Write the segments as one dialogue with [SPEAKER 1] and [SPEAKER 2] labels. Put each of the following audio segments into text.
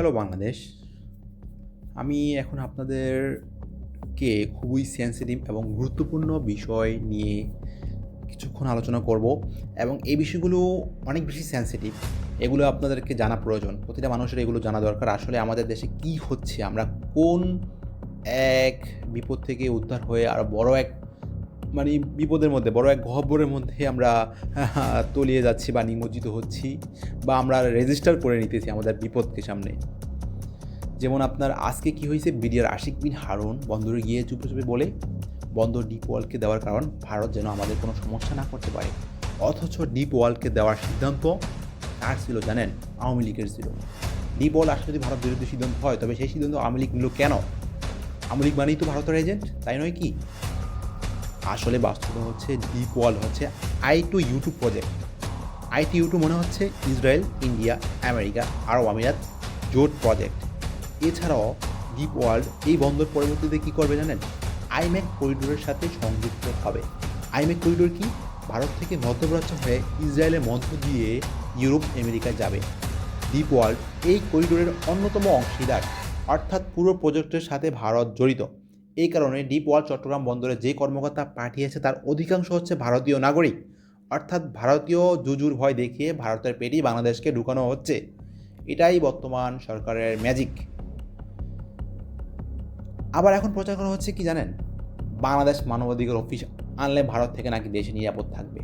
[SPEAKER 1] Hello Bangladesh আমি এখন আপনাদেরকে খুবই সেন্সিটিভ এবং গুরুত্বপূর্ণ বিষয় নিয়ে কিছুক্ষণ আলোচনা করব এবং এই বিষয়গুলো অনেক বেশি সেন্সিটিভ এগুলো আপনাদেরকে জানা প্রয়োজন। প্রতিটা মানুষের এগুলো জানা দরকার। আসলে আমাদের দেশে কি হচ্ছে? আমরা কোন এক বিপদ থেকে উদ্ধার হয়ে আর বড় এক মানে বিপদের মধ্যে, বড় এক গহ্বরের মধ্যে আমরা, তলিয়ে যাচ্ছি বা নিমজ্জিত হচ্ছি বা আমরা রেজিস্টার করে নিতেছি আমাদের বিপদকে সামনে। যেমন আপনার আজকে কি হয়েছে? বিডিআর আশিক বিন হারুন বন্দরে গিয়ে চুপে চুপে বলে, বন্দর ডিপ ওয়ালকে দেওয়ার কারণ ভারত যেন আমাদের কোনো সমস্যা না করতে পারে। অথচ ডিপ ওয়ালকে দেওয়ার সিদ্ধান্ত কার ছিল জানেন? আওয়ামী লীগের ছিল। ডিপ ওয়াল আসলে যদি ভারত বিরোধী সিদ্ধান্ত হয়, তবে সেই সিদ্ধান্ত আওয়ামী লীগ নিল কেন? আওয়ামী লীগ মানেই তো ভারতের এজেন্ট তাই নয় কি? আসলে বাস্তবতা হচ্ছে ডিপ ওয়াল হচ্ছে I two U two project I two U two মনে হচ্ছে ইসরায়েল ইন্ডিয়া আমেরিকা আরব আমিরাত জোট প্রজেক্ট এছাড়াও ডিপ ওয়ার্ল্ড এই বন্দর পরবর্তীতে কী করবে জানেন? আইম্যাক করিডোরের সাথে সংযুক্ত হবে। আইম্যাক করিডোর কি? ভারত থেকে মধ্যপ্রাচ্য হয়ে ইসরায়েলের মধ্য দিয়ে ইউরোপ, আমেরিকা যাবে। ডিপ ওয়ার্ল্ড এই করিডোরের অন্যতম অংশীদার, অর্থাৎ পুরো প্রজেক্টের সাথে ভারত জড়িত। এই কারণে ডিপ ওয়াল চট্টগ্রাম বন্দরে যে কর্মকর্তা পাঠিয়েছে তার অধিকাংশ হচ্ছে ভারতীয় নাগরিক। অর্থাৎ ভারতীয় জুজুর ভয় দেখিয়ে ভারতের পেটেই বাংলাদেশকে ঢুকানো হচ্ছে। এটাই বর্তমান সরকারের ম্যাজিক আবার এখন প্রচার করা হচ্ছে কি জানেন? বাংলাদেশ মানবাধিকার অফিস আনলে ভারত থেকে নাকি দেশে নিরাপদ থাকবে।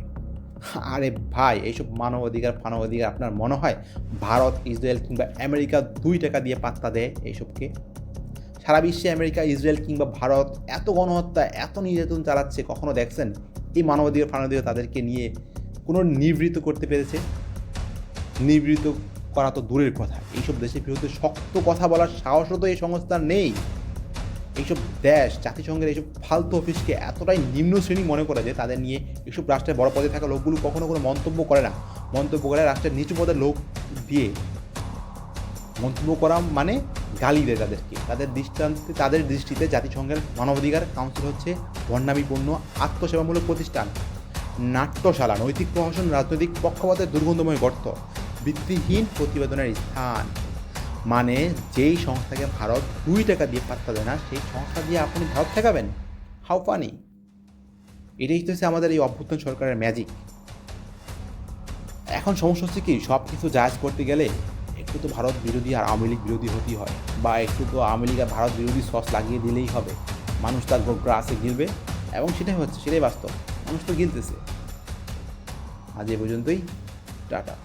[SPEAKER 1] আরে ভাই, এইসব মানবাধিকার ফানবাধিকার আপনার মনে হয় ভারত, ইসরায়েল কিংবা আমেরিকা দুই টাকা দিয়ে পাত্তা দেয় এইসবকে? সারা বিশ্বে আমেরিকা, ইসরায়েল কিংবা ভারত এত গণহত্যা, এত নির্যাতন চালাচ্ছে, কখনো দেখছেন? এই মানবাধিকার ফানবাধিকার তাদেরকে নিয়ে কোনো নিবৃত করতে পেরেছে। নিবৃত করা তো দূরের কথা। এইসব দেশের বিরুদ্ধে শক্ত কথা বলার সাহসও তো এই সংস্থার নেই। এইসব দেশ, জাতিসংঘের এইসব ফালতু অফিসকে এতটাই নিম্ন শ্রেণি মনে করা যে তাদের নিয়ে এইসব রাষ্ট্রের বড় পদে থাকা লোকগুলো কখনো কোনো মন্তব্য করে না। মন্তব্য করে রাষ্ট্রের নিচু পদের লোক দিয়ে। মন্তব্য করা মানে গালি দেয় তাদেরকে। তাদের দৃষ্টান্তে, তাদের দৃষ্টিতে জাতিসংঘের মানবাধিকার কাউন্সিল হচ্ছে বর্ণামিপূর্ণ আত্মসেবামূলক প্রতিষ্ঠান। নাট্যশালা, নৈতিক প্রশাসন রাজনৈতিক পক্ষপাতের দুর্গন্ধময় গর্ত, ভিত্তিহীন প্রতিবেদনের স্থান। মানে যেই সংস্থাকে ভারত দুই টাকা দিয়ে পাত্তা দেয় না, সেই সংস্থা দিয়ে আপনি ভারত ঠেকাবেন? হাউ ফানি এটাই হচ্ছে আমাদের এই অভ্যুত্থান সরকারের ম্যাজিক এখন সমস্যা হচ্ছে কি সব কিছু জায়জ করতে গেলে একটু তো ভারত বিরোধী আর আওয়ামী লীগ বিরোধী হতেই হয়। বা একটু তো আওয়ামী লীগ আর ভারত বিরোধী সস লাগিয়ে দিলেই হবে। মানুষ তার গ্রাসে গিলবে এবং সেটাই হচ্ছে, সেটাই বাস্তব। মানুষ তো গিলতেছে। আজ এ পর্যন্তই, টাটা।